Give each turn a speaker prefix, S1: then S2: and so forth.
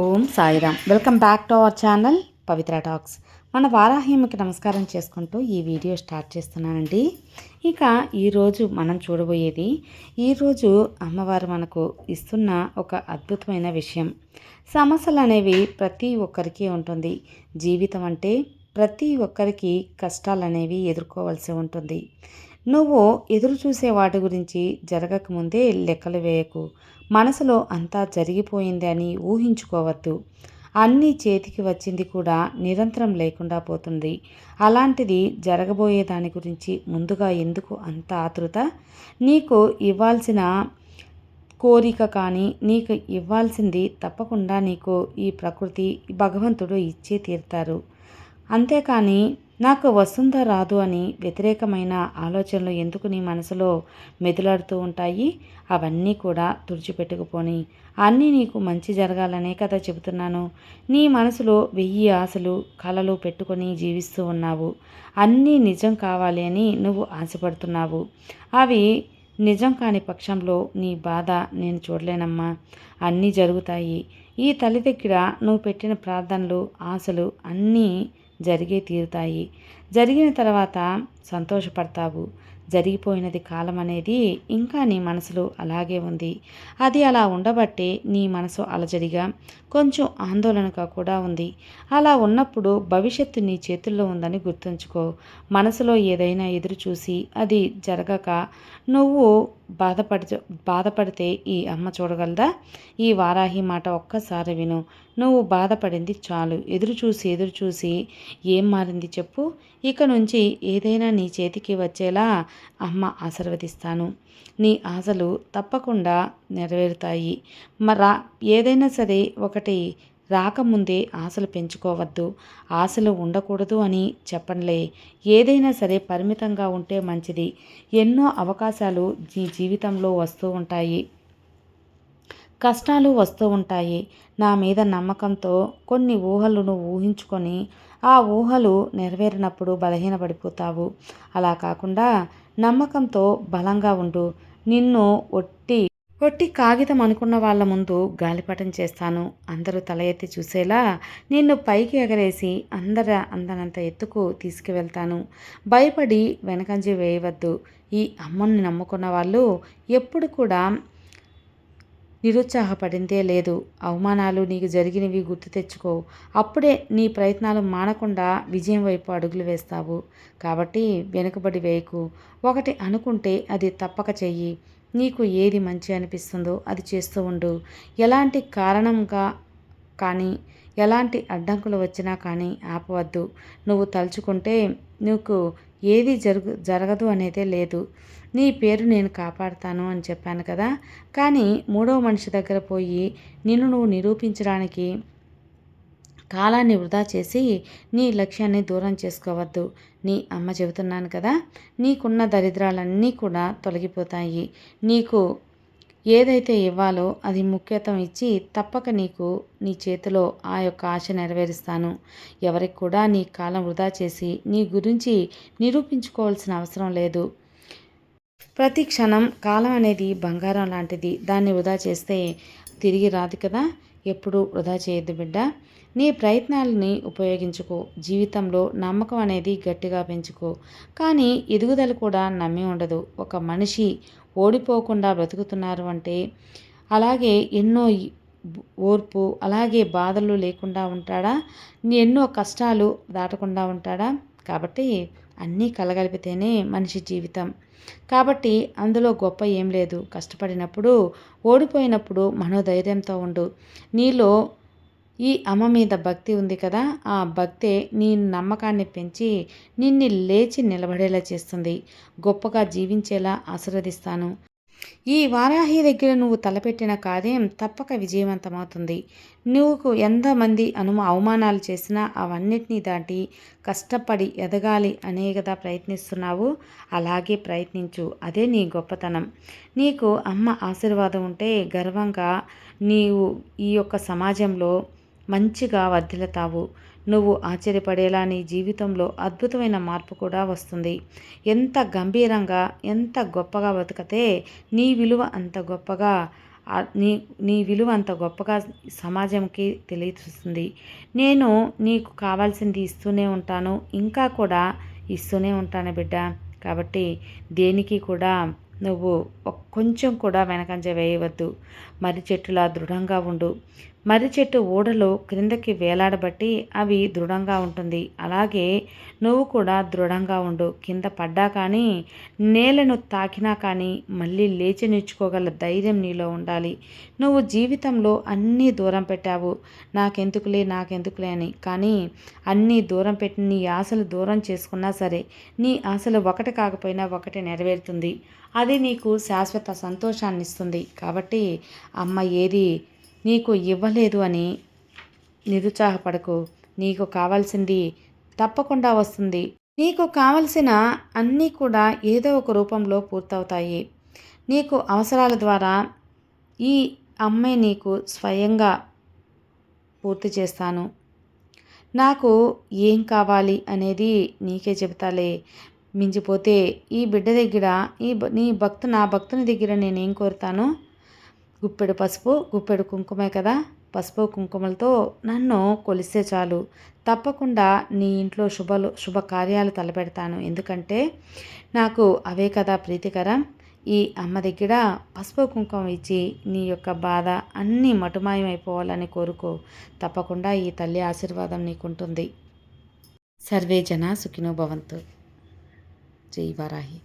S1: Om Sairam. Welcome back to our channel Pavitra talks. మన వారాహిమకి నమస్కారం చేసుకుంటూ ఈ వీడియో స్టార్ట్ చేస్తున్నానండి. ఇక ఈరోజు మనం చూడబోయేది ఈరోజు అమ్మవారు మనకు ఇస్తున్న ఒక అద్భుతమైన విషయం. సమస్యలు అనేవి ప్రతి ఒక్కరికి ఉంటుంది. జీవితం అంటే ప్రతి ఒక్కరికి కష్టాలు అనేవి ఎదుర్కోవాల్సి ఉంటుంది. నువ్వు ఎదురు చూసే వాటి గురించి జరగకముందే లెక్కలు వేయకు. మనసులో అంతా జరిగిపోయింది అని ఊహించుకోవద్దు. అన్నీ చేతికి వచ్చింది కూడా నిరంతరం లేకుండా పోతుంది. అలాంటిది జరగబోయే దాని గురించి ముందుగా ఎందుకు అంత ఆతృత? నీకు ఇవ్వాల్సిన కోరిక కానీ నీకు ఇవ్వాల్సింది తప్పకుండా నీకు ఈ ప్రకృతి భగవంతుడు ఇచ్చే తీరుతారు. అంతేకాని నాకు వస్తుందా రాదు అని వ్యతిరేకమైన ఆలోచనలు ఎందుకు నీ మనసులో మెదులాడుతూ ఉంటాయి? అవన్నీ కూడా తుడిచిపెట్టుకుపోని. అన్నీ నీకు మంచి జరగాలనే కదా చెబుతున్నాను. నీ మనసులో వెయ్యి ఆశలు కళలు పెట్టుకొని జీవిస్తూ ఉన్నావు. అన్నీ నిజం కావాలి అని నువ్వు ఆశపడుతున్నావు. అవి నిజం కాని పక్షంలో నీ బాధ నేను చూడలేనమ్మా. అన్నీ జరుగుతాయి. ఈ తల్లి దగ్గర నువ్వు పెట్టిన ప్రార్థనలు ఆశలు అన్నీ జరిగే తీరుతాయి. జరిగిన తర్వాత సంతోషపడతావు. జరిగిపోయినది కాలం అనేది ఇంకా నీ మనసులో అలాగే ఉంది. అది అలా ఉండబట్టే నీ మనసు అలజడిగా కొంచెం ఆందోళనగా కూడా ఉంది. అలా ఉన్నప్పుడు భవిష్యత్తు నీ చేతుల్లో ఉందని గుర్తుంచుకో. మనసులో ఏదైనా ఎదురు చూసి అది జరగక నువ్వు బాధపడి బాధపడితే ఈ అమ్మ చూడగలదా? ఈ వారాహి మాట ఒక్కసారి విను. నువ్వు బాధపడింది చాలు. ఎదురు చూసి ఎదురు చూసి ఏం మారింది చెప్పు. ఇక నుంచి ఏదైనా నీ చేతికి వచ్చేలా అమ్మ ఆశీర్వదిస్తాను. నీ ఆశలు తప్పకుండా నెరవేరుతాయి. మరా ఏదైనా సరే ఒకటి రాకముందే ఆశలు పెంచుకోవద్దు. ఆశలు ఉండకూడదు అని చెప్పనులే. ఏదైనా సరే పరిమితంగా ఉంటే మంచిది. ఎన్నో అవకాశాలు నీ జీవితంలో వస్తూ ఉంటాయి. కష్టాలు వస్తూ ఉంటాయి. నా మీద నమ్మకంతో కొన్ని ఊహలను ఊహించుకొని ఆ ఊహలు నెరవేరినప్పుడు బలహీనపడిపోతావు. అలా కాకుండా నమ్మకంతో బలంగా ఉండు. నిన్ను ఒట్టి ఒట్టి కాగితం అనుకున్న వాళ్ళ ముందు గాలిపటం చేస్తాను. అందరూ తల ఎత్తి చూసేలా నిన్ను పైకి ఎగరేసి అందర అందనంత ఎత్తుకు తీసుకువెళ్తాను. భయపడి వెనకంజి వేయవద్దు. ఈ అమ్మని నమ్ముకున్న వాళ్ళు ఎప్పుడు కూడా నిరుత్సాహపడిందే లేదు. అవమానాలు నీకు జరిగినవి గుర్తు తెచ్చుకో. అప్పుడే నీ ప్రయత్నాలు మానకుండా విజయం వైపు అడుగులు వేస్తావు. కాబట్టి వెనుకబడి వేయకు. ఒకటి అనుకుంటే అది తప్పక చెయ్యి. నీకు ఏది మంచి అనిపిస్తుందో అది చేస్తూ ఉండు. ఎలాంటి కారణంగా కానీ ఎలాంటి అడ్డంకులు వచ్చినా కానీ ఆపవద్దు. నువ్వు తలుచుకుంటే నీకు ఏది జరుగు జరగదు అనేదే లేదు. నీ పేరు నేను కాపాడుతాను అని చెప్పాను కదా. కానీ మూడవ మనిషి దగ్గర పోయి నిన్ను నువ్వు నిరూపించడానికి కాలాన్ని వృధా చేసి నీ లక్ష్యాన్ని దూరం చేసుకోవద్దు. నీ అమ్మ చెబుతున్నాను కదా నీకున్న దరిద్రాలన్నీ కూడా తొలగిపోతాయి. నీకు ఏదైతే ఇవ్వాలో అది ముఖ్యత్వం ఇచ్చి తప్పక నీకు నీ చేతిలో ఆ యొక్క ఆశ నెరవేరుస్తాను. ఎవరికి కూడా నీ కాలం వృధా చేసి నీ గురించి నిరూపించుకోవాల్సిన అవసరం లేదు. ప్రతి క్షణం కాలం అనేది బంగారం లాంటిది. దాన్ని వృధా చేస్తే తిరిగి రాదు కదా? ఎప్పుడు వృధా చేయొద్దు బిడ్డ. నీ ప్రయత్నాలని ఉపయోగించుకో. జీవితంలో నమ్మకం అనేది గట్టిగా పెంచుకో. కానీ ఎదుగుదల కూడా నమ్మి ఉండదు. ఒక మనిషి ఓడిపోకుండా బ్రతుకుతున్నారు అంటే అలాగే ఎన్నో ఓర్పు అలాగే బాధలు లేకుండా ఉంటాడా? ఎన్నో కష్టాలు దాటకుండా ఉంటాడా? కాబట్టి అన్నీ కలగలిపితేనే మనిషి జీవితం. కాబట్టి అందులో గొప్ప ఏం లేదు. కష్టపడినప్పుడు ఓడిపోయినప్పుడు మనోధైర్యంతో ఉండు. నీలో ఈ అమ్మ మీద భక్తి ఉంది కదా ఆ భక్తే నీ నమ్మకాన్ని పెంచి నిన్ను లేచి నిలబడేలా చేస్తుంది. గొప్పగా జీవించేలా ఆశీర్వదిస్తాను. ఈ వారాహి దగ్గర నువ్వు తలపెట్టిన కార్యం తప్పక విజయవంతమవుతుంది. నువ్వు ఎంతమంది అను అవమానాలు చేసినా అవన్నిటినీ దాటి కష్టపడి ఎదగాలి అనే కదా ప్రయత్నిస్తున్నావు. అలాగే ప్రయత్నించు. అదే నీ గొప్పతనం. నీకు అమ్మ ఆశీర్వాదం ఉంటే గర్వంగా నీవు ఈ యొక్క సమాజంలో మంచిగా వర్ధిల్లుతావు. నువ్వు ఆశ్చర్యపడేలా నీ జీవితంలో అద్భుతమైన మార్పు కూడా వస్తుంది. ఎంత గంభీరంగా ఎంత గొప్పగా బతికతే నీ విలువ అంత గొప్పగా నీ నీ విలువ అంత గొప్పగా సమాజంకి తెలియజేస్తుంది. నేను నీకు కావాల్సింది ఇస్తూనే ఉంటాను ఇంకా కూడా ఇస్తూనే ఉంటాను బిడ్డ. కాబట్టి దేనికి కూడా నువ్వు కొంచెం కూడా వెనకంజ వేయవద్దు. మర్రి చెట్టులా దృఢంగా ఉండు. మర్రి చెట్టు ఊడలు క్రిందకి వేలాడబట్టి అవి దృఢంగా ఉంటుంది. అలాగే నువ్వు కూడా దృఢంగా ఉండు. కింద పడ్డా కానీ నేలను తాకినా కానీ మళ్ళీ లేచి నిల్చుకోగల ధైర్యం నీలో ఉండాలి. నువ్వు జీవితంలో అన్నీ దూరం పెట్టావు. నాకెందుకులే నాకెందుకులే అని. కానీ అన్నీ దూరం పెట్టి నీ ఆశలు దూరం చేసుకున్నా సరే నీ ఆశలు ఒకటి కాకపోయినా ఒకటి నెరవేరుతుంది. అది నీకు శాశ్వత సంతోషాన్ని ఇస్తుంది కాబట్టి అమ్మ ఏది నీకు ఇవ్వలేదు అని నిరుత్సాహపడకు. నీకు కావాల్సింది తప్పకుండా వస్తుంది. నీకు కావలసిన అన్నీ కూడా ఏదో ఒక రూపంలో పూర్తవుతాయి. నీకు అవసరాల ద్వారా ఈ అమ్మాయి నీకు స్వయంగా పూర్తి చేస్తాను. నాకు ఏం కావాలి అనేది నీకే చెబుతాలే. మించిపోతే ఈ బిడ్డ దగ్గర ఈ నీ భక్తు నా భక్తుని దగ్గర నేనేం కోరుతాను? గుప్పెడు పసుపు గుప్పెడు కుంకుమే కదా? పసుపు కుంకుమలతో నన్ను కొలిస్తే చాలు. తప్పకుండా నీ ఇంట్లో శుభలు శుభకార్యాలు తలపెడతాను. ఎందుకంటే నాకు అవే కదా ప్రీతికరం. ఈ అమ్మ దగ్గర పసుపు కుంకుమ ఇచ్చి నీ యొక్క బాధ అన్నీ మటుమాయమైపోవాలని కోరుకో. తప్పకుండా ఈ తల్లి ఆశీర్వాదం నీకుంటుంది. సర్వే జన సుఖినో భవంతు. జై వారాహి.